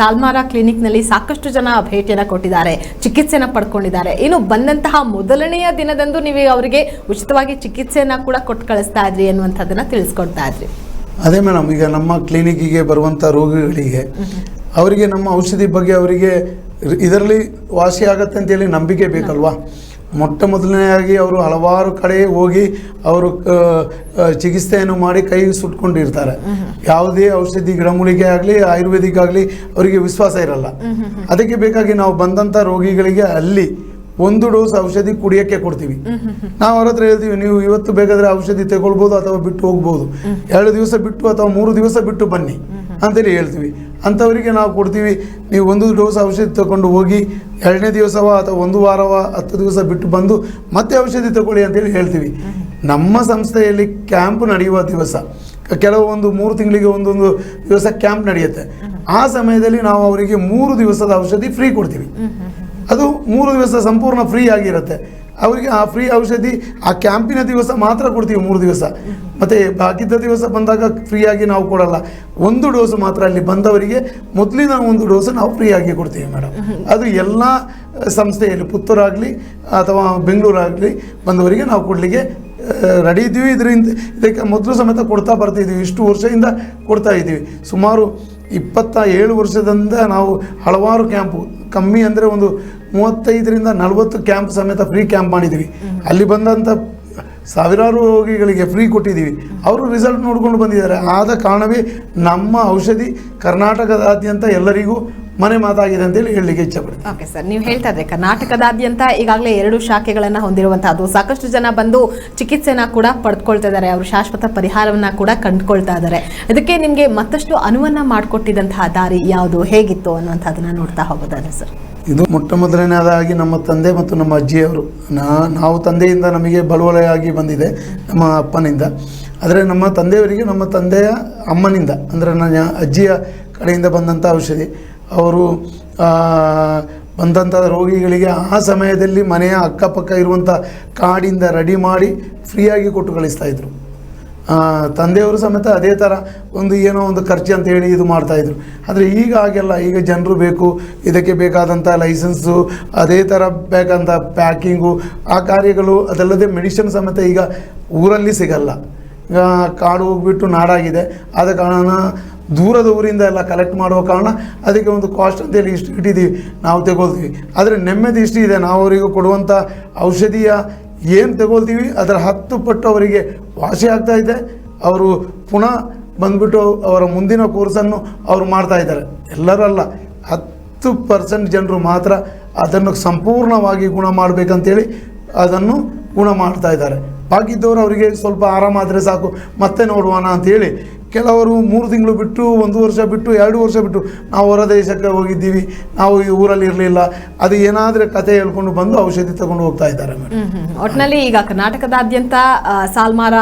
ಸಾಲ್ಮಾರಾ ಕ್ಲಿನಿಕ್ನಲ್ಲಿ ಸಾಕಷ್ಟು ಜನ ಭೇಟಿಯನ್ನ ಕೊಟ್ಟಿದ್ದಾರೆ ಚಿಕಿತ್ಸೆನ ಪಡ್ಕೊಂಡಿದ್ದಾರೆ. ಇನ್ನು ಬಂದಂತಹ ಮೊದಲನೆಯ ದಿನದಂದು ನೀವು ಅವರಿಗೆ ಉಚಿತವಾಗಿ ಚಿಕಿತ್ಸೆಯನ್ನ ಕೂಡ ಕೊಟ್ಟು ಕಳಿಸ್ತಾ ಇದ್ರಿ ಅನ್ನುವಂಥದ್ದನ್ನ ತಿಳಿಸ್ಕೊಡ್ತಾ ಇದ್ರಿ. ಅದೇ ಮೇಡಮ್, ಈಗ ನಮ್ಮ ಕ್ಲಿನಿಕ್ಕಿಗೆ ಬರುವಂಥ ರೋಗಿಗಳಿಗೆ ಅವರಿಗೆ ನಮ್ಮ ಔಷಧಿ ಬಗ್ಗೆ ಅವರಿಗೆ ಇದರಲ್ಲಿ ವಾಸಿ ಆಗತ್ತೆ ಅಂತೇಳಿ ನಂಬಿಕೆ ಬೇಕಲ್ವಾ? ಮೊಟ್ಟ ಮೊದಲನೆಯಾಗಿ ಅವರು ಹಲವಾರು ಕಡೆ ಹೋಗಿ ಅವರು ಚಿಕಿತ್ಸೆಯನ್ನು ಮಾಡಿ ಕೈ ಸುಟ್ಕೊಂಡಿರ್ತಾರೆ. ಯಾವುದೇ ಔಷಧಿ ಗಿಡಮೂಲಿಕೆ ಆಗಲಿ, ಆಯುರ್ವೇದಿಕ್ ಆಗಲಿ ಅವರಿಗೆ ವಿಶ್ವಾಸ ಇರಲ್ಲ. ಅದಕ್ಕೆ ಬೇಕಾಗಿ ನಾವು ಬಂದಂಥ ರೋಗಿಗಳಿಗೆ ಅಲ್ಲಿ ಒಂದು ಡೋಸ್ ಔಷಧಿ ಕುಡಿಯೋಕ್ಕೆ ಕೊಡ್ತೀವಿ. ನಾವು ಅವ್ರ ಹತ್ರ ಹೇಳ್ತೀವಿ, ನೀವು ಇವತ್ತು ಬೇಕಾದ್ರೆ ಔಷಧಿ ತಗೊಳ್ಬೋದು ಅಥವಾ ಬಿಟ್ಟು ಹೋಗ್ಬೋದು. ಎರಡು ದಿವಸ ಬಿಟ್ಟು ಅಥವಾ ಮೂರು ದಿವಸ ಬಿಟ್ಟು ಬನ್ನಿ. ಅಂತೇಳಿ ಹೇಳ್ತೀವಿ. ಅಂಥವರಿಗೆ ನಾವು ಕೊಡ್ತೀವಿ. ನೀವು ಒಂದು ಡೋಸ್ ಔಷಧಿ ತಗೊಂಡು ಹೋಗಿ, ಎರಡನೇ ದಿವಸವ ಅಥವಾ ಒಂದು ವಾರವ, ಹತ್ತು ದಿವಸ ಬಿಟ್ಟು ಬಂದು ಮತ್ತೆ ಔಷಧಿ ತಗೊಳ್ಳಿ ಅಂತೇಳಿ ಹೇಳ್ತೀವಿ. ನಮ್ಮ ಸಂಸ್ಥೆಯಲ್ಲಿ ಕ್ಯಾಂಪ್ ನಡೆಯುವ ದಿವಸ. ಕೆಲವೊಂದು ಮೂರು ತಿಂಗಳಿಗೆ ಒಂದೊಂದು ದಿವಸ ಕ್ಯಾಂಪ್ ನಡೆಯುತ್ತೆ. ಆ ಸಮಯದಲ್ಲಿ ನಾವು ಅವರಿಗೆ ಮೂರು ದಿವಸದ ಔಷಧಿ ಫ್ರೀ ಕೊಡ್ತೀವಿ. ಅದು ಮೂರು ದಿವಸ ಸಂಪೂರ್ಣ ಫ್ರೀ ಆಗಿರುತ್ತೆ. ಅವರಿಗೆ ಆ ಫ್ರೀ ಔಷಧಿ, ಆ ಕ್ಯಾಂಪಿನ ದಿವಸ ಮಾತ್ರ ಕೊಡ್ತೀವಿ, ಮೂರು ದಿವಸ. ಮತ್ತು ಬಾಕಿದ್ದ ದಿವಸ ಬಂದಾಗ ಫ್ರೀಯಾಗಿ ನಾವು ಕೊಡಲ್ಲ. ಒಂದು ಡೋಸ್ ಮಾತ್ರ ಅಲ್ಲಿ ಬಂದವರಿಗೆ ಮೊದಲಿನ ಒಂದು ಡೋಸ್ ನಾವು ಫ್ರೀಯಾಗಿ ಕೊಡ್ತೀವಿ ಮೇಡಮ್ ಅದು ಎಲ್ಲ ಸಂಸ್ಥೆಯಲ್ಲಿ ಪುತ್ತೂರಾಗಲಿ ಅಥವಾ ಬೆಂಗಳೂರಾಗಲಿ ಬಂದವರಿಗೆ ನಾವು ಕೊಡಲಿಕ್ಕೆ ರೆಡಿ ಇದ್ದೀವಿ. ಇದರಿಂದ, ಇದಕ್ಕೆ ಮೊದಲು ಸಮೇತ ಕೊಡ್ತಾ ಬರ್ತಿದ್ದೀವಿ ಇಷ್ಟು ವರ್ಷದಿಂದ ಕೊಡ್ತಾ ಇದ್ದೀವಿ. ಸುಮಾರು ಇಪ್ಪತ್ತ ಏಳು ವರ್ಷದಿಂದ ನಾವು ಹಲವಾರು ಕ್ಯಾಂಪು ಕಮ್ಮಿ ಅಂದರೆ ಒಂದು ಮೂವತ್ತೈದರಿಂದ ನಲವತ್ತು ಕ್ಯಾಂಪ್ ಸಮೇತ ಫ್ರೀ ಕ್ಯಾಂಪ್ ಮಾಡಿದ್ದೀವಿ ಅಲ್ಲಿ ಬಂದಂಥ ಸಾವಿರಾರು ರೋಗಿಗಳಿಗೆ ಫ್ರೀ ಕೊಟ್ಟಿದ್ದೀವಿ ಅವರು ರಿಸಲ್ಟ್ ನೋಡ್ಕೊಂಡು ಬಂದಿದ್ದಾರೆ. ಆದ ಕಾರಣವೇ ನಮ್ಮ ಔಷಧಿ ಕರ್ನಾಟಕದಾದ್ಯಂತ ಎಲ್ಲರಿಗೂ ಮನೆ ಮಾತಾಗಿದೆ ಅಂತೇಳಿ ಹೇಳಲಿಕ್ಕೆ ಇಚ್ಛಪಡ್ತೀನಿ ಓಕೆ ಸರ್, ನೀವು ಹೇಳ್ತಾ ಇದ್ರೆ ಕರ್ನಾಟಕದಾದ್ಯಂತ ಈಗಾಗಲೇ ಎರಡು ಶಾಖೆಗಳನ್ನ ಹೊಂದಿರುವಂತಹದ್ದು. ಸಾಕಷ್ಟು ಜನ ಬಂದು ಚಿಕಿತ್ಸೆನ ಕೂಡ ಪಡ್ಕೊಳ್ತಾ ಇದ್ದಾರೆ. ಅವರು ಶಾಶ್ವತ ಪರಿಹಾರವನ್ನ ಕೂಡ ಕಂಡುಕೊಳ್ತಾ ಇದ್ದಾರೆ. ಇದಕ್ಕೆ ನಿಮಗೆ ಮತ್ತಷ್ಟು ಅನುವನ್ನ ಮಾಡಿಕೊಟ್ಟಿದಂತಹ ದಾರಿ ಯಾವುದು? ಹೇಗಿತ್ತು ಅನ್ನುವಂಥದ್ದನ್ನ ನೋಡ್ತಾ ಹೋಗೋದಾದ್ರೆ ಸರ್. ಇದು ಮೊಟ್ಟ ಮೊದಲನೇದಾಗಿ ನಮ್ಮ ತಂದೆ ಮತ್ತು ನಮ್ಮ ಅಜ್ಜಿಯವರು ನಾ ನಾವು ತಂದೆಯಿಂದ ನಮಗೆ ಬಳುವಳೆಯಾಗಿ ಬಂದಿದೆ ನಮ್ಮ ಅಪ್ಪನಿಂದ. ಆದರೆ ನಮ್ಮ ತಂದೆಯವರಿಗೆ ನಮ್ಮ ತಂದೆಯ ಅಮ್ಮನಿಂದ ಅಂದರೆ ನನ್ನ ಅಜ್ಜಿಯ ಕಡೆಯಿಂದ ಬಂದಂಥ ಔಷಧಿ. ಅವರು ಬಂದಂಥ ರೋಗಿಗಳಿಗೆ ಆ ಸಮಯದಲ್ಲಿ ಮನೆಯ ಅಕ್ಕಪಕ್ಕ ಇರುವಂಥ ಕಾಡಿಂದ ರೆಡಿ ಮಾಡಿ ಫ್ರೀಯಾಗಿ ಕೊಟ್ಟು ಕಳಿಸ್ತಾ ಇದ್ರು. ಆ, ತಂದೆಯವರು ಸಮೇತ ಅದೇ ಥರ ಒಂದು ಏನೋ ಒಂದು ಖರ್ಚು ಅಂತ ಹೇಳಿ ಇದು ಮಾಡ್ತಾಯಿದ್ರು ಆದರೆ ಈಗ ಹಾಗೆಲ್ಲ, ಈಗ ಜನರು ಬೇಕು, ಇದಕ್ಕೆ ಬೇಕಾದಂಥ ಲೈಸೆನ್ಸು ಅದೇ ಥರ ಬೇಕಂತ ಪ್ಯಾಕಿಂಗು ಆ ಕಾರ್ಯಗಳು ಅದಲ್ಲದೆ ಮೆಡಿಷನ್ ಸಮೇತ ಈಗ ಊರಲ್ಲಿ ಸಿಗಲ್ಲ. ಈಗ ಕಾಡು ಹೋಗ್ಬಿಟ್ಟು ನಾಡಾಗಿದೆ. ಆದ ಕಾರಣ ದೂರದ ಊರಿಂದ ಎಲ್ಲ ಕಲೆಕ್ಟ್ ಮಾಡುವ ಕಾರಣ ಅದಕ್ಕೆ ಒಂದು ಕಾಸ್ಟ್ ಅಂತೇಳಿ ಇಷ್ಟು ಇಟ್ಟಿದ್ದೀವಿ. ನಾವು ತಗೊಳ್ತೀವಿ. ಆದರೆ ನೆಮ್ಮದಿ ಇಷ್ಟು ಇದೆ ನಾವು ಅವರಿಗೆ ಕೊಡುವಂಥ ಔಷಧಿಯ ಏನು ತಗೊಳ್ತೀವಿ, ಅದರ ಹತ್ತು ಪಟ್ಟು ಅವರಿಗೆ ವಾಸಿ ಆಗ್ತಾ ಇದೆ. ಅವರು ಪುನಃ ಬಂದ್ಬಿಟ್ಟು ಅವರ ಮುಂದಿನ ಕೋರ್ಸನ್ನು ಅವರು ಮಾಡ್ತಾ ಇದ್ದಾರೆ. ಎಲ್ಲರೂ ಅಲ್ಲ ಹತ್ತು ಪರ್ಸೆಂಟ್ ಜನರು ಮಾತ್ರ ಅದನ್ನು ಸಂಪೂರ್ಣವಾಗಿ ಗುಣ ಮಾಡಬೇಕಂತೇಳಿ ಅದನ್ನು ಗುಣ ಮಾಡ್ತಾ ಇದ್ದಾರೆ. ಬಾಕಿದ್ದವರು ಅವರಿಗೆ ಸ್ವಲ್ಪ ಆರಾಮಾದರೆ ಸಾಕು, ಮತ್ತೆ ನೋಡುವಣ ಅಂತೇಳಿ ಕೆಲವರು ಮೂರು ತಿಂಗಳು ಬಿಟ್ಟು ಒಂದು ವರ್ಷ ಬಿಟ್ಟು ಎರಡು ವರ್ಷ ಬಿಟ್ಟು ನಾವು ಹೊರ ದೇಶಕ್ಕೆ ಹೋಗಿದ್ದೀವಿ ನಾವು ಈ ಊರಲ್ಲಿ ಇರಲಿಲ್ಲ. ಅದು ಏನಾದರೆ ಕತೆ ಹೇಳ್ಕೊಂಡು ಬಂದು ಔಷಧಿ ತಗೊಂಡು ಹೋಗ್ತಾ ಇದ್ದಾರೆ ಒಟ್ಟಿನಲ್ಲಿ. ಈಗ ಕರ್ನಾಟಕದಾದ್ಯಂತ ಸಾಲ್ಮಾರ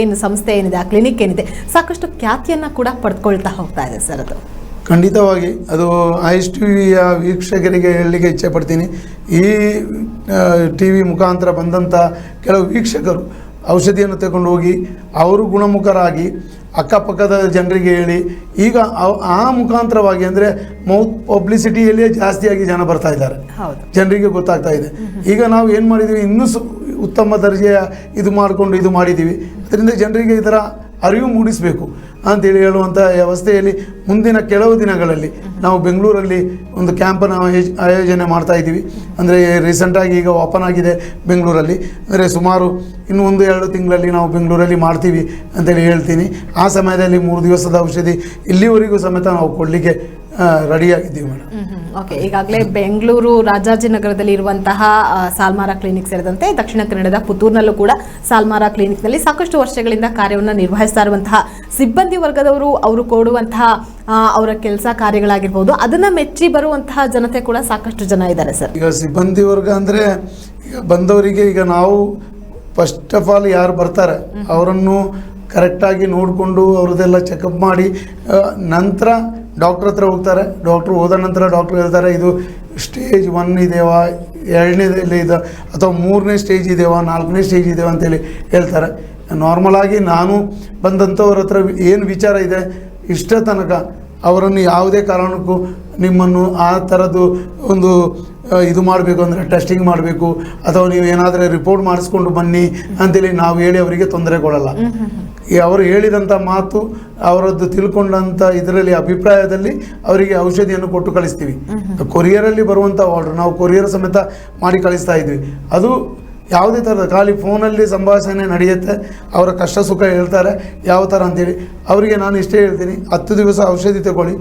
ಏನು ಸಂಸ್ಥೆ ಏನಿದೆ ಆ ಕ್ಲಿನಿಕ್ ಏನಿದೆ ಸಾಕಷ್ಟು ಖ್ಯಾತಿಯನ್ನು ಕೂಡ ಪಡ್ಕೊಳ್ತಾ ಹೋಗ್ತಾ ಇದೆ ಸರ್ ಅದು. ಖಂಡಿತವಾಗಿ. ಅದು ಐಸ್ ಟಿ ವಿಯ ವೀಕ್ಷಕರಿಗೆ ಹೇಳಲಿಕ್ಕೆ ಇಚ್ಛೆ ಪಡ್ತೀನಿ. ಈ ಟಿ ವಿ ಮುಖಾಂತರ ಬಂದಂಥ ಕೆಲವು ವೀಕ್ಷಕರು ಔಷಧಿಯನ್ನು ತಗೊಂಡು ಹೋಗಿ ಅವರು ಗುಣಮುಖರಾಗಿ ಅಕ್ಕಪಕ್ಕದ ಜನರಿಗೆ ಹೇಳಿ ಈಗ ಅವ್- ಆ ಮುಖಾಂತರವಾಗಿ ಅಂದರೆ ಮೌತ್ ಪಬ್ಲಿಸಿಟಿಯಲ್ಲಿಯೇ ಜಾಸ್ತಿಯಾಗಿ ಜನ ಬರ್ತಾ ಇದ್ದಾರೆ. ಜನರಿಗೆ ಗೊತ್ತಾಗ್ತಾ ಇದೆ. ಈಗ ನಾವು ಏನು ಮಾಡಿದ್ದೀವಿ ಇನ್ನೂ ಸು ಉತ್ತಮ ದರ್ಜೆಯ ಇದು ಮಾಡಿಕೊಂಡು ಇದು ಮಾಡಿದ್ದೀವಿ ಅದರಿಂದ ಜನರಿಗೆ ಇದರ ಅರಿವು ಮೂಡಿಸಬೇಕು ಅಂತೇಳಿ ಹೇಳುವಂಥ ವ್ಯವಸ್ಥೆಯಲ್ಲಿ ಮುಂದಿನ ಕೆಲವು ದಿನಗಳಲ್ಲಿ ನಾವು ಬೆಂಗಳೂರಲ್ಲಿ ಒಂದು ಕ್ಯಾಂಪನ್ನು ಆಯೋಜ, ಆಯೋಜನೆ ಮಾಡ್ತಾ ಇದ್ದೀವಿ. ಅಂದರೆ ರೀಸೆಂಟಾಗಿ ಈಗ ಓಪನ್ ಆಗಿದೆ ಬೆಂಗಳೂರಲ್ಲಿ. ಅಂದರೆ ಸುಮಾರು ಇನ್ನು ಒಂದು ಎರಡು ತಿಂಗಳಲ್ಲಿ ನಾವು ಬೆಂಗಳೂರಲ್ಲಿ ಮಾಡ್ತೀವಿ ಅಂತೇಳಿ ಹೇಳ್ತೀನಿ. ಆ ಸಮಯದಲ್ಲಿ ಮೂರು ದಿವಸದ ಔಷಧಿ ಇಲ್ಲಿವರೆಗೂ ಸಮೇತ ನಾವು ಕೊಡಲಿಕ್ಕೆ ರೆಡಿಯಾಗಿದ್ದೀವಿ ಮೇಡಮ್. ಓಕೆ ಈಗಾಗಲೇ ಬೆಂಗಳೂರು ರಾಜಾಜಿನಗರದಲ್ಲಿ ಇರುವಂತಹ ಸಾಲ್ಮಾರ ಕ್ಲಿನಿಕ್ ಸೇರಿದಂತೆ ದಕ್ಷಿಣ ಕನ್ನಡದ ಪುತ್ತೂರಿನಲ್ಲೂ ಕೂಡ ಸಾಲ್ಮಾರಾ ಕ್ಲಿನಿಕ್ನಲ್ಲಿ ಸಾಕಷ್ಟು ವರ್ಷಗಳಿಂದ ಕಾರ್ಯವನ್ನು ನಿರ್ವಹಿಸ್ತಾ ಇರುವಂತಹ ಸಿಬ್ಬಂದಿ ವರ್ಗದವರು ಅವರು ಕೊಡುವಂತಹ ಅವರ ಕೆಲಸ ಕಾರ್ಯಗಳಾಗಿರ್ಬೋದು ಅದನ್ನ ಮೆಚ್ಚಿ ಬರುವಂತಹ ಜನತೆ ಕೂಡ ಸಾಕಷ್ಟು ಜನ ಇದ್ದಾರೆ ಸರ್. ಈಗ ಸಿಬ್ಬಂದಿ ವರ್ಗ ಅಂದ್ರೆ ಈಗ ಬಂದವರಿಗೆ ಈಗ ನಾವು ಫಸ್ಟ್ ಆಫ್ ಆಲ್ ಯಾರು ಬರ್ತಾರೆ ಅವರನ್ನು ಕರೆಕ್ಟಾಗಿ ನೋಡಿಕೊಂಡು ಅವ್ರದ್ದೆಲ್ಲ ಚೆಕಪ್ ಮಾಡಿ ನಂತರ ಡಾಕ್ಟ್ರ್ ಹತ್ರ ಹೋಗ್ತಾರೆ. ಡಾಕ್ಟ್ರು ಹೋದ ನಂತರ ಡಾಕ್ಟ್ರು ಹೇಳ್ತಾರೆ, ಇದು ಸ್ಟೇಜ್ ಒನ್ ಇದೆಯಾ? ಎರಡನೇದಲ್ಲಿ ಇದೆ ಅಥವಾ ಮೂರನೇ ಸ್ಟೇಜ್ ಇದೆಯಾ? ನಾಲ್ಕನೇ ಸ್ಟೇಜ್ ಇದೆಯಾ? ಅಂತೇಳಿ ಹೇಳ್ತಾರೆ. ನಾರ್ಮಲಾಗಿ ನಾನು ಬಂದಂಥವ್ರ ಹತ್ರ ಏನು ವಿಚಾರ ಇದೆ? ಇಷ್ಟ ತನಕ. ಅವರನ್ನು ಯಾವುದೇ ಕಾರಣಕ್ಕೂ ನಿಮ್ಮನ್ನು ಆ ಥರದ್ದು ಒಂದು ಇದು ಮಾಡಬೇಕು ಅಂದರೆ ಟೆಸ್ಟಿಂಗ್ ಮಾಡಬೇಕು. ಅಥವಾ ನೀವು ಏನಾದರೂ ರಿಪೋರ್ಟ್ ಮಾಡಿಸ್ಕೊಂಡು ಬನ್ನಿ ಅಂತೇಳಿ ನಾವು ಹೇಳಿ ಅವರಿಗೆ ತೊಂದರೆ ಕೊಡಲ್ಲ. ಈ ಅವರು ಹೇಳಿದಂಥ ಮಾತು ಅವರದ್ದು ತಿಳ್ಕೊಂಡಂಥ ಇದರಲ್ಲಿ ಅಭಿಪ್ರಾಯದಲ್ಲಿ ಅವರಿಗೆ ಔಷಧಿಯನ್ನು ಕೊಟ್ಟು ಕಳಿಸ್ತೀವಿ. ಕೊರಿಯರಲ್ಲಿ ಬರುವಂಥ ಆರ್ಡರ್ ನಾವು ಕೊರಿಯರ್ ಸಮೇತ ಮಾಡಿ ಕಳಿಸ್ತಾ ಇದ್ವಿ. ಅದು ಯಾವುದೇ ಥರದ ಖಾಲಿ ಫೋನಲ್ಲಿ ಸಂಭಾಷಣೆ ನಡೆಯುತ್ತೆ ಅವರ ಕಷ್ಟ ಸುಖ ಹೇಳ್ತಾರೆ ಯಾವ ಥರ ಅಂತೇಳಿ. ಅವರಿಗೆ ನಾನು ಇಷ್ಟೇ ಹೇಳ್ತೀನಿ ಹತ್ತು ದಿವಸ ಔಷಧಿ ತಗೊಳ್ಳಿ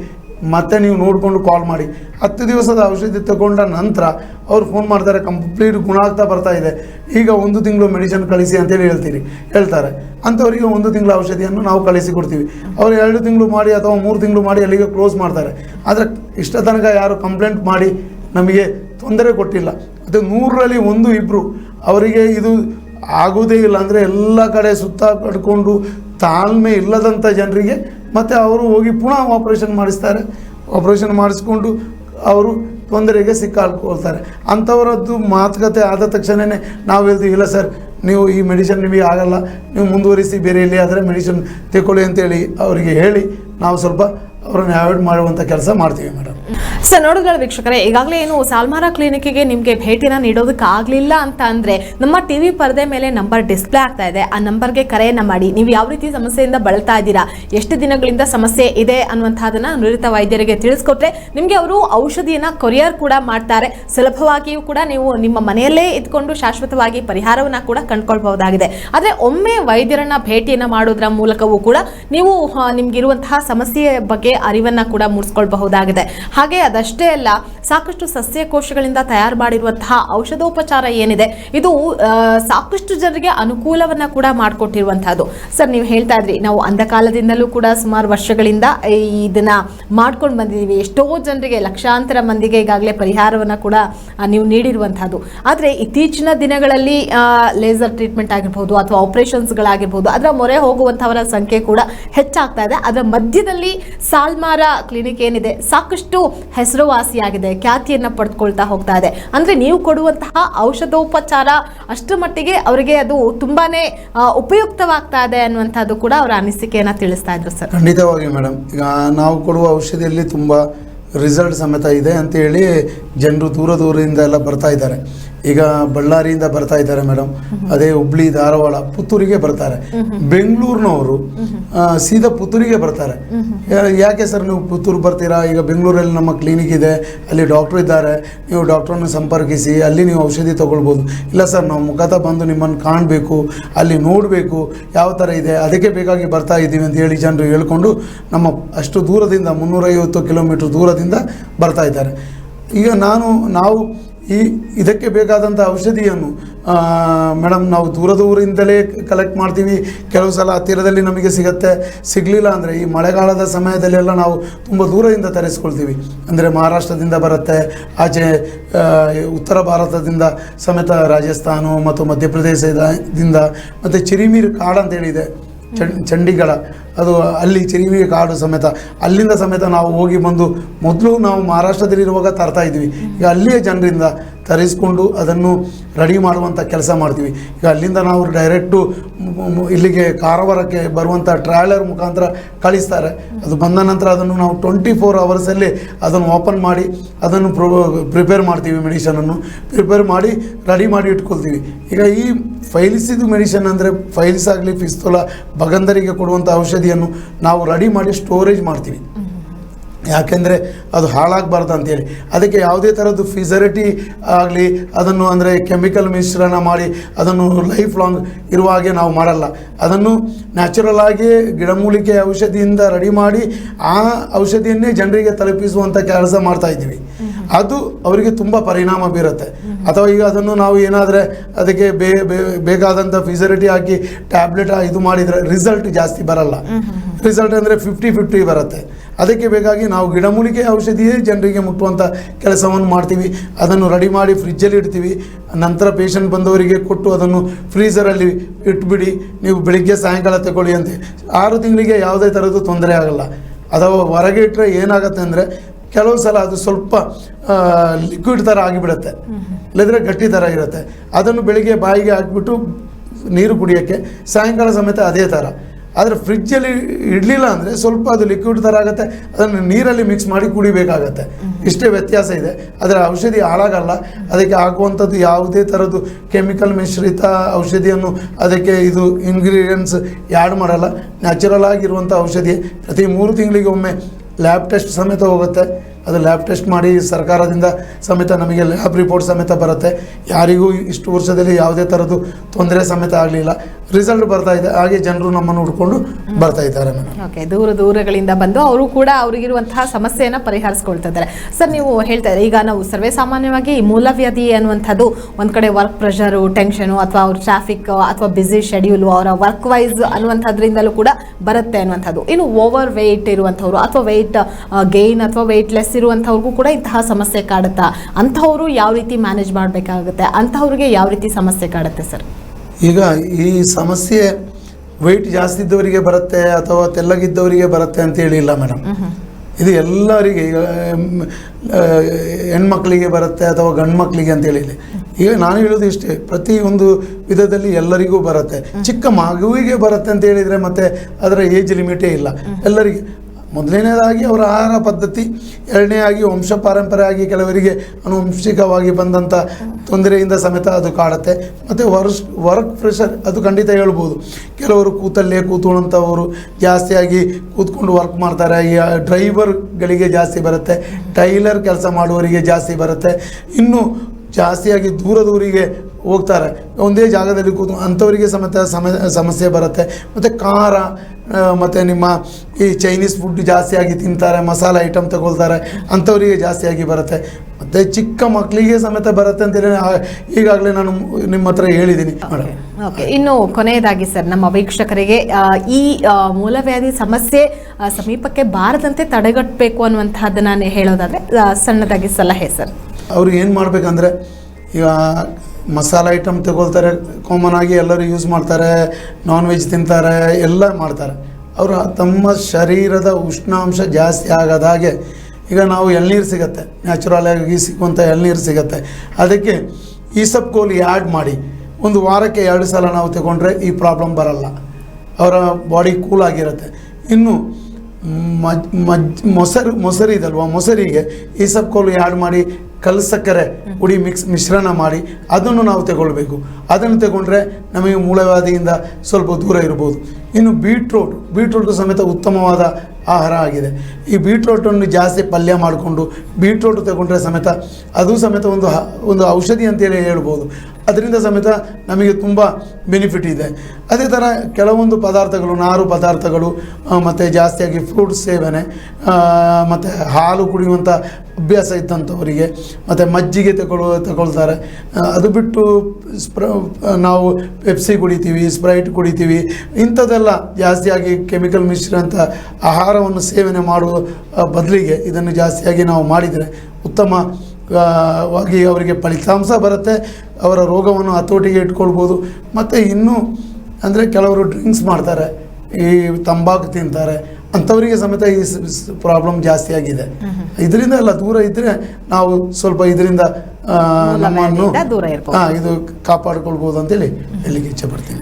ಮತ್ತೆ ನೀವು ನೋಡಿಕೊಂಡು ಕಾಲ್ ಮಾಡಿ. ಹತ್ತು ದಿವಸದ ಔಷಧಿ ತಗೊಂಡ ನಂತರ ಅವ್ರು ಫೋನ್ ಮಾಡ್ತಾರೆ ಕಂಪ್ಲೀಟ್ ಗುಣ ಆಗ್ತಾ ಬರ್ತಾ ಇದೆ. ಈಗ ಒಂದು ತಿಂಗಳು ಮೆಡಿಸಿನ್ ಕಳಿಸಿ ಅಂತೇಳಿ ಹೇಳ್ತೀರಿ ಹೇಳ್ತಾರೆ. ಅಂಥವರಿಗೆ ಒಂದು ತಿಂಗಳ ಔಷಧಿಯನ್ನು ನಾವು ಕಳಿಸಿ ಕೊಡ್ತೀವಿ. ಅವರು ಎರಡು ತಿಂಗಳು ಮಾಡಿ ಅಥವಾ ಮೂರು ತಿಂಗಳು ಮಾಡಿ ಅಲ್ಲಿಗೆ ಕ್ಲೋಸ್ ಮಾಡ್ತಾರೆ. ಆದರೆ ಇಷ್ಟ ತನಕ ಯಾರು ಕಂಪ್ಲೇಂಟ್ ಮಾಡಿ ನಮಗೆ ತೊಂದರೆ ಕೊಟ್ಟಿಲ್ಲ. ಅದು ನೂರರಲ್ಲಿ ಒಂದು ಇಬ್ಬರು ಅವರಿಗೆ ಇದು ಆಗೋದೇ ಇಲ್ಲ ಅಂದರೆ ಎಲ್ಲ ಕಡೆ ಸುತ್ತ ಕಡ್ಕೊಂಡು ತಾಳ್ಮೆ ಇಲ್ಲದಂಥ ಜನರಿಗೆ ಮತ್ತು ಅವರು ಹೋಗಿ ಪುನಃ ಆಪರೇಷನ್ ಮಾಡಿಸ್ತಾರೆ. ಆಪರೇಷನ್ ಮಾಡಿಸ್ಕೊಂಡು ಅವರು ತೊಂದರೆಗೆ ಸಿಕ್ಕಾಕೊಳ್ತಾರೆ. ಅಂಥವರದ್ದು ಮಾತುಕತೆ ಆದ ತಕ್ಷಣವೇ ನಾವು ಹೇಳ್ತೀವಿ, ಇಲ್ಲ ಸರ್, ನೀವು ಈ ಮೆಡಿಷನ್ ನಿಮಗೆ ಆಗಲ್ಲ. ನೀವು ಮುಂದುವರಿಸಿ, ಬೇರೆ ಎಲ್ಲಿ ಆದರೆ ಮೆಡಿಷನ್ ತೆಕ್ಕೊಳ್ಳಿ ಅಂತೇಳಿ ಅವರಿಗೆ ಹೇಳಿ, ನಾವು ಸ್ವಲ್ಪ ಅವರನ್ನು ಅವಾಯ್ಡ್ ಮಾಡುವಂತ ಕೆಲಸ ಮಾಡ್ತೀವಿ ಮೇಡಮ್ ಸರ್ ನೋಡಿದ್ರೆ ವೀಕ್ಷಕರೇ, ಈಗಾಗಲೇ ಏನು ಸಾಲ್ಮಾರಾ ಕ್ಲಿನಿಕ್ಗೆ ನಿಮಗೆ ಭೇಟಿನ ನೀಡೋದಕ್ಕೆ ಆಗಲಿಲ್ಲ ಅಂತ ಅಂದರೆ ನಮ್ಮ ಟಿ ವಿ ಪರದೆ ಮೇಲೆ ನಂಬರ್ ಡಿಸ್ಪ್ಲೇ ಆಗ್ತಾ ಇದೆ. ಆ ನಂಬರ್ಗೆ ಕರೆಯನ್ನು ಮಾಡಿ. ನೀವು ಯಾವ ರೀತಿ ಸಮಸ್ಯೆಯಿಂದ ಬಳಲ್ತಾ ಇದ್ದೀರಾ, ಎಷ್ಟು ದಿನಗಳಿಂದ ಸಮಸ್ಯೆ ಇದೆ ಅನ್ನುವಂಥದ್ದನ್ನು ನುರಿತ ವೈದ್ಯರಿಗೆ ತಿಳಿಸ್ಕೊಟ್ರೆ ನಿಮಗೆ ಅವರು ಔಷಧಿಯನ್ನು ಕೊರಿಯರ್ ಕೂಡ ಮಾಡ್ತಾರೆ. ಸುಲಭವಾಗಿಯೂ ಕೂಡ ನೀವು ನಿಮ್ಮ ಮನೆಯಲ್ಲೇ ಇದ್ಕೊಂಡು ಶಾಶ್ವತವಾಗಿ ಪರಿಹಾರವನ್ನು ಕೂಡ ಕಂಡುಕೊಳ್ಬಹುದಾಗಿದೆ. ಆದರೆ ಒಮ್ಮೆ ವೈದ್ಯರನ್ನ ಭೇಟಿಯನ್ನು ಮಾಡೋದ್ರ ಮೂಲಕವೂ ಕೂಡ ನೀವು ನಿಮ್ಗಿರುವಂತಹ ಸಮಸ್ಯೆಯ ಬಗ್ಗೆ ಅರಿವನ್ನ ಕೂಡ ಮೂಡಿಸ್ಕೊಳ್ಬಹುದಾಗಿದೆ. ಹಾಗೆ ಅದಷ್ಟೇ ಅಲ್ಲ, ಸಾಕಷ್ಟು ಸಸ್ಯಕೋಶಗಳಿಂದ ತಯಾರು ಮಾಡಿರುವಂತಹ ಔಷಧೋಪಚಾರ ಏನಿದೆ, ಇದು ಸಾಕಷ್ಟು ಜನರಿಗೆ ಅನುಕೂಲವನ್ನ ಕೂಡ ಮಾಡಿಕೊಟ್ಟಿರುವಂತಹದ್ದು. ಸರ್, ನೀವು ಹೇಳ್ತಾ ಇದ್ರಿ, ನಾವು ಅಂಧಕಾಲದಿಂದಲೂ ಕೂಡ ಸುಮಾರು ವರ್ಷಗಳಿಂದ ಇದನ್ನ ಮಾಡ್ಕೊಂಡು ಬಂದಿದ್ದೀವಿ ಎಷ್ಟೋ ಜನರಿಗೆ, ಲಕ್ಷಾಂತರ ಮಂದಿಗೆ ಈಗಾಗಲೇ ಪರಿಹಾರವನ್ನ ಕೂಡ ನೀವು ನೀಡಿರುವಂತಹದ್ದು. ಆದರೆ ಇತ್ತೀಚಿನ ದಿನಗಳಲ್ಲಿ ಲೇಸರ್ ಟ್ರೀಟ್ಮೆಂಟ್ ಆಗಿರ್ಬೋದು ಅಥವಾ ಆಪರೇಷನ್ಸ್ಗಳಾಗಿರ್ಬೋದು, ಅದರ ಮೊರೆ ಹೋಗುವಂತಹವರ ಸಂಖ್ಯೆ ಕೂಡ ಹೆಚ್ಚಾಗ್ತಾ ಇದೆ. ಅದರ ಮಧ್ಯದಲ್ಲಿ ಸಾಲ್ಮಾರ ಕ್ಲಿನಿಕ್ ಏನಿದೆ, ಸಾಕಷ್ಟು ಹೆಸರುವಾಸಿಯಾಗಿದೆ, ಖ್ಯಾತಿಯನ್ನು ಪಡೆದುಕೊಳ್ತಾ ಹೋಗ್ತಾ ಇದೆ. ಅಂದರೆ ನೀವು ಕೊಡುವಂತಹ ಔಷಧೋಪಚಾರ ಅಷ್ಟರ ಮಟ್ಟಿಗೆ ಅವರಿಗೆ ಅದು ತುಂಬಾ ಉಪಯುಕ್ತವಾಗ್ತಾ ಇದೆ ಅನ್ನುವಂಥದ್ದು ಕೂಡ ಅವರ ಅನಿಸಿಕೆಯನ್ನು ತಿಳಿಸ್ತಾ ಇದ್ರು ಸರ್. ಖಂಡಿತವಾಗಿ ಮೇಡಮ್. ಈಗ ನಾವು ಕೊಡುವ ಔಷಧಿಯಲ್ಲಿ ತುಂಬ ರಿಸಲ್ಟ್ ಸಮೇತ ಇದೆ ಅಂತೇಳಿ ಜನರು ದೂರ ದೂರದಿಂದ ಎಲ್ಲ ಬರ್ತಾ ಇದ್ದಾರೆ. ಈಗ ಬಳ್ಳಾರಿಯಿಂದ ಬರ್ತಾ ಇದ್ದಾರೆ ಮೇಡಮ್. ಅದೇ ಹುಬ್ಳಿ ಧಾರವಾಡ ಪುತ್ತೂರಿಗೆ ಬರ್ತಾರೆ. ಬೆಂಗಳೂರಿನವರು ಸೀದಾ ಪುತ್ತೂರಿಗೆ ಬರ್ತಾರೆ. ಯಾಕೆ ಸರ್ ನೀವು ಪುತ್ತೂರು ಬರ್ತೀರಾ? ಈಗ ಬೆಂಗಳೂರಲ್ಲಿ ನಮ್ಮ ಕ್ಲಿನಿಕ್ ಇದೆ ಅಲ್ಲಿ ಡಾಕ್ಟ್ರು ಇದ್ದಾರೆ. ನೀವು ಡಾಕ್ಟ್ರನ್ನು ಸಂಪರ್ಕಿಸಿ ಅಲ್ಲಿ ನೀವು ಔಷಧಿ ತೊಗೊಳ್ಬೋದು. ಇಲ್ಲ ಸರ್ ನಾವು ಮುಖತ ಬಂದು ನಿಮ್ಮನ್ನು ಕಾಣಬೇಕು ಅಲ್ಲಿ ನೋಡಬೇಕು ಯಾವ ಥರ ಇದೆ ಅದಕ್ಕೆ ಬೇಕಾಗಿ ಬರ್ತಾ ಇದ್ದೀವಿ ಅಂತ ಹೇಳಿ ಜನರು ಹೇಳ್ಕೊಂಡು ನಮ್ಮ ಅಷ್ಟು ದೂರದಿಂದ ಮುನ್ನೂರೈವತ್ತು ಕಿಲೋಮೀಟ್ರ್ ದೂರದಿಂದ ಬರ್ತಾ ಇದ್ದಾರೆ. ಈಗ ನಾನು ನಾವು ಈ ಇದಕ್ಕೆ ಬೇಕಾದಂಥ ಔಷಧಿಯನ್ನು ಮೇಡಮ್ ನಾವು ದೂರ ದೂರದಿಂದಲೇ ಕಲೆಕ್ಟ್ ಮಾಡ್ತೀವಿ. ಕೆಲವು ಸಲ ಹತ್ತಿರದಲ್ಲಿ ನಮಗೆ ಸಿಗುತ್ತೆ. ಸಿಗಲಿಲ್ಲ ಅಂದರೆ ಈ ಮಳೆಗಾಲದ ಸಮಯದಲ್ಲೆಲ್ಲ ನಾವು ತುಂಬ ದೂರದಿಂದ ತರಿಸ್ಕೊಳ್ತೀವಿ. ಅಂದರೆ ಮಹಾರಾಷ್ಟ್ರದಿಂದ ಬರುತ್ತೆ, ಆಚೆ ಉತ್ತರ ಭಾರತದಿಂದ ಸಮೇತ ರಾಜಸ್ಥಾನ ಮತ್ತು ಮಧ್ಯಪ್ರದೇಶದಿಂದ, ಮತ್ತು ಚಿರಿಮೀರು ಕಾಡು ಅಂತೇಳಿದೆ. ಚಂಡೀಗಢ ಅದು ಅಲ್ಲಿ ಚಿರಿವಿಯ ಕಾಡು ಸಮೇತ. ಅಲ್ಲಿಂದ ಸಮೇತ ನಾವು ಹೋಗಿ ಬಂದು ಮೊದಲು ನಾವು ಮಹಾರಾಷ್ಟ್ರದಲ್ಲಿರುವಾಗ ತರ್ತಾ ಇದ್ವಿ. ಈಗ ಅಲ್ಲಿಯ ಜನರಿಂದ ತರಿಸ್ಕೊಂಡು ಅದನ್ನು ರೆಡಿ ಮಾಡುವಂಥ ಕೆಲಸ ಮಾಡ್ತೀವಿ. ಈಗ ಅಲ್ಲಿಂದ ನಾವು ಡೈರೆಕ್ಟು ಇಲ್ಲಿಗೆ ಕಾರವಾರಕ್ಕೆ ಬರುವಂಥ ಟ್ರಾವೆಲರ್ ಮುಖಾಂತರ ಕಳಿಸ್ತಾರೆ. ಅದು ಬಂದ ನಂತರ ಅದನ್ನು ನಾವು ಟ್ವೆಂಟಿ ಫೋರ್ ಅವರ್ಸಲ್ಲಿ ಅದನ್ನು ಓಪನ್ ಮಾಡಿ, ಅದನ್ನು ಪ್ರೊ ಪ್ರಿಪೇರ್ ಮಾಡ್ತೀವಿ ಮೆಡಿಷನನ್ನು ಪ್ರಿಪೇರ್ ಮಾಡಿ ರೆಡಿ ಮಾಡಿ ಇಟ್ಕೊಳ್ತೀವಿ. ಈಗ ಈ ಫೈಲ್ಸಿದು ಮೆಡಿಷನ್ ಅಂದರೆ ಫೈಲ್ಸ್ ಆಗಲಿ ಪಿಸ್ತೋಲ ಬಗಂದರಿಗೆ ಕೊಡುವಂಥ ಔಷಧಿಯನ್ನು ನಾವು ರೆಡಿ ಮಾಡಿ ಸ್ಟೋರೇಜ್ ಮಾಡ್ತೀವಿ. ಯಾಕೆಂದರೆ ಅದು ಹಾಳಾಗಬಾರ್ದು ಅಂತೇಳಿ. ಅದಕ್ಕೆ ಯಾವುದೇ ಥರದ್ದು ಫಿಸರಿಟಿ ಆಗಲಿ, ಅದನ್ನು ಅಂದರೆ ಕೆಮಿಕಲ್ ಮಿಶ್ರಣ ಮಾಡಿ, ಅದನ್ನು ಲೈಫ್ ಲಾಂಗ್ ಇರುವ ಹಾಗೆ ನಾವು ಮಾಡಲ್ಲ. ಅದನ್ನು ನ್ಯಾಚುರಲ್ ಆಗಿ ಗಿಡಮೂಲಿಕೆ ಔಷಧಿಯಿಂದ ರೆಡಿ ಮಾಡಿ, ಆ ಔಷಧಿಯನ್ನೇ ಜನರಿಗೆ ತಲುಪಿಸುವಂಥ ಕೆಲಸ ಮಾಡ್ತಾ ಇದ್ದೀವಿ. ಅದು ಅವರಿಗೆ ತುಂಬ ಪರಿಣಾಮ ಬೀರುತ್ತೆ. ಅಥವಾ ಈಗ ಅದನ್ನು ನಾವು ಏನಾದರೆ ಅದಕ್ಕೆ ಬೇ ಬೇಕಾದಂಥ ಫಿಸರಿಟಿ ಹಾಕಿ, ಟ್ಯಾಬ್ಲೆಟ್ ಇದು ಮಾಡಿದರೆ ರಿಸಲ್ಟ್ ಜಾಸ್ತಿ ಬರಲ್ಲ. ರಿಸಲ್ಟ್ ಅಂದರೆ ಫಿಫ್ಟಿ ಫಿಫ್ಟಿ ಬರುತ್ತೆ. ಅದಕ್ಕೆ ಬೇಕಾಗಿ ನಾವು ಗಿಡಮೂಲಿಕೆ ಔಷಧಿಯೇ ಜನರಿಗೆ ಮುಟ್ಟುವಂಥ ಕೆಲಸವನ್ನು ಮಾಡ್ತೀವಿ. ಅದನ್ನು ರೆಡಿ ಮಾಡಿ ಫ್ರಿಜ್ಜಲ್ಲಿ ಇಡ್ತೀವಿ. ನಂತರ ಪೇಷಂಟ್ ಬಂದವರಿಗೆ ಕೊಟ್ಟು ಅದನ್ನು ಫ್ರೀಸರಲ್ಲಿ ಇಟ್ಬಿಡಿ. ನೀವು ಬೆಳಿಗ್ಗೆ ಸಾಯಂಕಾಲ ತಗೊಳ್ಳಿ ಅಂತ ಆರು ತಿಂಗಳಿಗೆ ಯಾವುದೇ ಥರದ್ದು ತೊಂದರೆ ಆಗಲ್ಲ. ಅಥವಾ ಹೊರಗೆ ಇಟ್ಟರೆ ಏನಾಗುತ್ತೆ ಅಂದರೆ ಕೆಲವು ಸಲ ಅದು ಸ್ವಲ್ಪ ಲಿಕ್ವಿಡ್ ಥರ ಆಗಿಬಿಡುತ್ತೆ. ಇಲ್ಲದ್ರೆ ಗಟ್ಟಿ ಥರ ಇರುತ್ತೆ. ಅದನ್ನು ಬೆಳಿಗ್ಗೆ ಬಾಯಿಗೆ ಹಾಕ್ಬಿಟ್ಟು ನೀರು ಕುಡಿಯೋಕ್ಕೆ, ಸಾಯಂಕಾಲ ಸಮೇತ ಅದೇ ಥರ ಆದರೆ ಫ್ರಿಜ್ಜಲ್ಲಿ ಇಡಲಿಲ್ಲ ಅಂದರೆ ಸ್ವಲ್ಪ ಅದು ಲಿಕ್ವಿಡ್ ಥರ ಆಗುತ್ತೆ. ಅದನ್ನು ನೀರಲ್ಲಿ ಮಿಕ್ಸ್ ಮಾಡಿ ಕುಡಿಬೇಕಾಗತ್ತೆ. ಇಷ್ಟೇ ವ್ಯತ್ಯಾಸ ಇದೆ. ಅದರ ಔಷಧಿ ಹಾಳಾಗಲ್ಲ. ಅದಕ್ಕೆ ಹಾಕುವಂಥದ್ದು ಯಾವುದೇ ಥರದ್ದು ಕೆಮಿಕಲ್ ಮಿಶ್ರಿತ ಔಷಧಿಯನ್ನು ಅದಕ್ಕೆ ಇದು ಇಂಗ್ರೀಡಿಯೆಂಟ್ಸ್ ಆ್ಯಡ್ ಮಾಡಲ್ಲ. ನ್ಯಾಚುರಲ್ ಆಗಿರುವಂಥ ಔಷಧಿ ಪ್ರತಿ ಮೂರು ತಿಂಗಳಿಗೆ ಒಮ್ಮೆ ಲ್ಯಾಬ್ ಟೆಸ್ಟ್ ಸಮೇತ ಹೋಗುತ್ತೆ. ಅದು ಲ್ಯಾಬ್ ಟೆಸ್ಟ್ ಮಾಡಿ ಸರ್ಕಾರದಿಂದ ಸಮೇತ ನಮಗೆ ಲ್ಯಾಬ್ ರಿಪೋರ್ಟ್ ಸಮೇತ ಬರುತ್ತೆ. ಯಾರಿಗೂ ಇಷ್ಟು ವರ್ಷದಲ್ಲಿ ಯಾವುದೇ ಥರದ್ದು ತೊಂದರೆ ಸಮೇತ ಆಗಲಿಲ್ಲ. ರಿಸಲ್ಟ್ ಬರ್ತಾ ಇದೆ. ಹಾಗೆ ಜನರು ನಮ್ಮನ್ನು ಹುಡ್ಕೊಂಡು ಬರ್ತಾ ಇದ್ದಾರೆ ಓಕೆ ದೂರ ದೂರಗಳಿಂದ ಬಂದು ಅವರು ಕೂಡ ಅವರಿಗಿರುವಂತಹ ಸಮಸ್ಯೆಯನ್ನು ಪರಿಹರಿಸ್ಕೊಳ್ತಾ ಇದ್ದಾರೆ. ಸರ್ ನೀವು ಹೇಳ್ತಾ ಇದ್ದಾರೆ, ಈಗ ನಾವು ಸರ್ವೇ ಸಾಮಾನ್ಯವಾಗಿ ಈ ಮೂಲವ್ಯಾಧಿ ಅನ್ನುವಂಥದ್ದು ಒಂದ್ ಕಡೆ ವರ್ಕ್ ಪ್ರೆಷರು ಟೆನ್ಷನು ಅಥವಾ ಅವ್ರ ಟ್ರಾಫಿಕ್ ಅಥವಾ ಬ್ಯುಸಿ ಶೆಡ್ಯೂಲು ಅವರ ವರ್ಕ್ ವೈಸ್ ಅನ್ನುವಂಥದ್ರಿಂದಲೂ ಕೂಡ ಬರುತ್ತೆ ಅನ್ನುವಂಥದ್ದು. ಇನ್ನು ಓವರ್ ವೆಯ್ಟ್ ಇರುವಂಥವ್ರು ಅಥವಾ ವೆಯ್ಟ್ ಗೇನ್ ಅಥವಾ ವೆಯ್ಟ್ ಲೆಸ್ ಇರುವಂಥವ್ರಿಗೂ ಕೂಡ ಇಂತಹ ಸಮಸ್ಯೆ ಕಾಡುತ್ತಾ? ಅಂಥವ್ರು ಯಾವ ರೀತಿ ಮ್ಯಾನೇಜ್ ಮಾಡಬೇಕಾಗುತ್ತೆ? ಅಂಥವ್ರಿಗೆ ಯಾವ ರೀತಿ ಸಮಸ್ಯೆ ಕಾಡುತ್ತೆ ಸರ್ ಈಗ ಈ ಸಮಸ್ಯೆ ವೆಯ್ಟ್ ಜಾಸ್ತಿ ಇದ್ದವರಿಗೆ ಬರುತ್ತೆ ಅಥವಾ ತೆಲ್ಲಗಿದ್ದವರಿಗೆ ಬರುತ್ತೆ ಅಂತ ಹೇಳಿಲ್ಲ ಮೇಡಮ್. ಇದು ಎಲ್ಲರಿಗೆ, ಈಗ ಹೆಣ್ಮಕ್ಳಿಗೆ ಬರುತ್ತೆ ಅಥವಾ ಗಂಡು ಮಕ್ಕಳಿಗೆ ಅಂತ ಹೇಳಿಲ್ಲ ಈಗ ನಾನು ಹೇಳೋದು ಇಷ್ಟೇ ಪ್ರತಿ ಒಂದು ವಿಧದಲ್ಲಿ ಎಲ್ಲರಿಗೂ ಬರುತ್ತೆ. ಚಿಕ್ಕ ಮಗುವಿಗೆ ಬರುತ್ತೆ ಅಂತ ಹೇಳಿದರೆ ಮತ್ತೆ ಅದರ ಏಜ್ ಲಿಮಿಟೇ ಇಲ್ಲ. ಎಲ್ಲರಿಗೆ ಮೊದಲನೇದಾಗಿ ಅವರ ಆಹಾರ ಪದ್ಧತಿ ಎರಡನೇದಾಗಿ ವಂಶ ಪಾರಂಪರೆಯಾಗಿ ಕೆಲವರಿಗೆ ಅನುವಂಶಿಕವಾಗಿ ಬಂದಂಥ ತೊಂದರೆಯಿಂದ ಸಮೇತ ಅದು ಕಾಡುತ್ತೆ. ಮತ್ತು ವರ್ಸ್, ವರ್ಕ್ ಪ್ರೆಷರ್ ಅದು ಖಂಡಿತ ಹೇಳ್ಬೋದು. ಕೆಲವರು ಕೂತಲ್ಲೇ ಕೂತ್ಕೊಳ್ಳೋಂಥವರು ಜಾಸ್ತಿಯಾಗಿ ಕೂತ್ಕೊಂಡು ವರ್ಕ್ ಮಾಡ್ತಾರೆ. ಈ ಡ್ರೈವರ್ಗಳಿಗೆ ಜಾಸ್ತಿ ಬರುತ್ತೆ. ಟೈಲರ್ ಕೆಲಸ ಮಾಡುವವರಿಗೆ ಜಾಸ್ತಿ ಬರುತ್ತೆ. ಇನ್ನು ಜಾಸ್ತಿಯಾಗಿ ದೂರ ದೂರಿಗೆ ಹೋಗ್ತಾರೆ. ಒಂದೇ ಜಾಗದಲ್ಲಿ ಕೂತು ಅಂಥವರಿಗೆ ಸಮೇತ ಸಮ ಸಮಸ್ಯೆ ಬರುತ್ತೆ. ಮತ್ತು ಖಾರ ಮತ್ತು ನಿಮ್ಮ ಈ ಚೈನೀಸ್ ಫುಡ್ ಜಾಸ್ತಿಯಾಗಿ ತಿಂತಾರೆ ಮಸಾಲೆ ಐಟಮ್ ತಗೊಳ್ತಾರೆ ಅಂಥವರಿಗೆ ಜಾಸ್ತಿಯಾಗಿ ಬರುತ್ತೆ. ಮತ್ತು ಚಿಕ್ಕ ಮಕ್ಕಳಿಗೆ ಸಮೇತ ಬರುತ್ತೆ ಅಂತೇಳಿ ಆ- ಈಗಾಗಲೇ ನಾನು ನಿಮ್ಮ ಹತ್ರ ಹೇಳಿದ್ದೀನಿ. ಓಕೆ ಇನ್ನು ಕೊನೆಯದಾಗಿ ಸರ್ ನಮ್ಮ ವೀಕ್ಷಕರಿಗೆ ಈ ಮೂಲವ್ಯಾಧಿ ಸಮಸ್ಯೆ ಸಮೀಪಕ್ಕೆ ಬಾರದಂತೆ ತಡೆಗಟ್ಟಬೇಕು ಅನ್ನುವಂಥದ್ದು ನಾನು ಹೇಳೋದಾದರೆ ಸಣ್ಣದಾಗಿ ಸಲಹೆ ಸರ್. ಅವ್ರಿಗೆ ಏನು ಮಾಡಬೇಕಂದ್ರೆ ಈಗ ಮಸಾಲೆ ಐಟಮ್ ತಗೊಳ್ತಾರೆ. ಕಾಮನ್ ಆಗಿ ಎಲ್ಲರೂ ಯೂಸ್ ಮಾಡ್ತಾರೆ. ನಾನ್ ವೆಜ್ ತಿಂತಾರೆ. ಎಲ್ಲ ಮಾಡ್ತಾರೆ. ಅವರು ತಮ್ಮ ಶರೀರದ ಉಷ್ಣಾಂಶ ಜಾಸ್ತಿ ಆಗದ ಹಾಗೆ ಈಗ ನಾವು ಎಳ್ನೀರು ಸಿಗುತ್ತೆ. ನ್ಯಾಚುರಲ್ ಆಗಿ ಸಿಗುವಂಥ ಎಳ್ನೀರು ಸಿಗುತ್ತೆ. ಅದಕ್ಕೆ ಈ ಸಬ್ ಕೋಲಿ ಆ್ಯಡ್ ಮಾಡಿ. ಒಂದು ವಾರಕ್ಕೆ ಎರಡು ಸಲ ನಾವು ತಗೊಂಡ್ರೆ ಈ ಪ್ರಾಬ್ಲಮ್ ಬರಲ್ಲ. ಅವರ ಬಾಡಿ ಕೂಲ್ ಆಗಿರುತ್ತೆ. ಇನ್ನು ಮಜ್ ಮಜ್, ಮೊಸರು ಮೊಸರಿದಲ್ವ ಮೊಸರಿಗೆ ಈ ಸಬ್ ಕೋಲು ಆ್ಯಡ್ ಮಾಡಿ ಕಲ್ ಸಕ್ಕರೆ ಪುಡಿ ಮಿಕ್ಸ್ ಮಿಶ್ರಣ ಮಾಡಿ ಅದನ್ನು ನಾವು ತಗೊಳ್ಬೇಕು. ಅದನ್ನು ತಗೊಂಡ್ರೆ ನಮಗೆ ಮೂಲವ್ಯಾಧಿಯಿಂದ ಸ್ವಲ್ಪ ದೂರ ಇರ್ಬೋದು. ಇನ್ನು ಬೀಟ್ರೋಟ್ ಬೀಟ್ರೋಟ್ ಸಮೇತ ಉತ್ತಮವಾದ ಆಹಾರ ಆಗಿದೆ. ಈ ಬೀಟ್ರೋಟನ್ನು ಜಾಸ್ತಿ ಪಲ್ಯ ಮಾಡಿಕೊಂಡು ಬೀಟ್ರೋಟ್ ತಗೊಂಡ್ರೆ ಸಮೇತ ಅದು ಸಮೇತ ಒಂದು ಒಂದು ಔಷಧಿ ಅಂತೇಳಿ ಹೇಳ್ಬೋದು. ಅದರಿಂದ ಸಮೇತ ನಮಗೆ ತುಂಬ ಬೆನಿಫಿಟ್ ಇದೆ. ಅದೇ ಥರ ಕೆಲವೊಂದು ಪದಾರ್ಥಗಳು, ನಾರು ಪದಾರ್ಥಗಳು ಮತ್ತು ಜಾಸ್ತಿಯಾಗಿ ಫ್ರೂಟ್ಸ್ ಸೇವನೆ ಮತ್ತು ಹಾಲು ಕುಡಿಯುವಂಥ ಅಭ್ಯಾಸ ಇದ್ದಂಥವರಿಗೆ ಮತ್ತು ಮಜ್ಜಿಗೆ ತಗೊಳ್ಳೋ ತಗೊಳ್ತಾರೆ. ಅದು ಬಿಟ್ಟು ಸ್ಪ್ರ ನಾವು ಪೆಪ್ಸಿ ಕುಡಿತೀವಿ ಸ್ಪ್ರೈಟ್ ಕುಡಿತೀವಿ, ಇಂಥದ್ದೆಲ್ಲ ಜಾಸ್ತಿಯಾಗಿ ಕೆಮಿಕಲ್ ಮಿಶ್ರಿತ ಆಹಾರವನ್ನು ಸೇವನೆ ಮಾಡುವ ಬದಲಿಗೆ ಇದನ್ನು ಜಾಸ್ತಿಯಾಗಿ ನಾವು ಮಾಡಿದರೆ ಉತ್ತಮ ವಾಗಿ ಅವರಿಗೆ ಫಲಿತಾಂಶ ಬರುತ್ತೆ. ಅವರ ರೋಗವನ್ನು ಹತೋಟಿಗೆ ಇಟ್ಕೊಳ್ಬೋದು. ಮತ್ತು ಇನ್ನೂ ಅಂದರೆ ಕೆಲವರು ಡ್ರಿಂಕ್ಸ್ ಮಾಡ್ತಾರೆ. ಈ ತಂಬಾಕು ತಿಂತಾರೆ. ಅಂಥವರಿಗೆ ಸಮೇತ ಈ ಪ್ರಾಬ್ಲಮ್ ಜಾಸ್ತಿ ಆಗಿದೆ. ಇದರಿಂದ ಎಲ್ಲ ದೂರ ಇದ್ರೆ ನಾವು ಸ್ವಲ್ಪ ಇದರಿಂದ ನಮ್ಮನ್ನು ಇದು ಕಾಪಾಡಿಕೊಳ್ಬೋದು ಅಂತೇಳಿ ಹೇಳಲಿಕ್ಕೆ ಇಚ್ಛೆ ಪಡ್ತೀನಿ.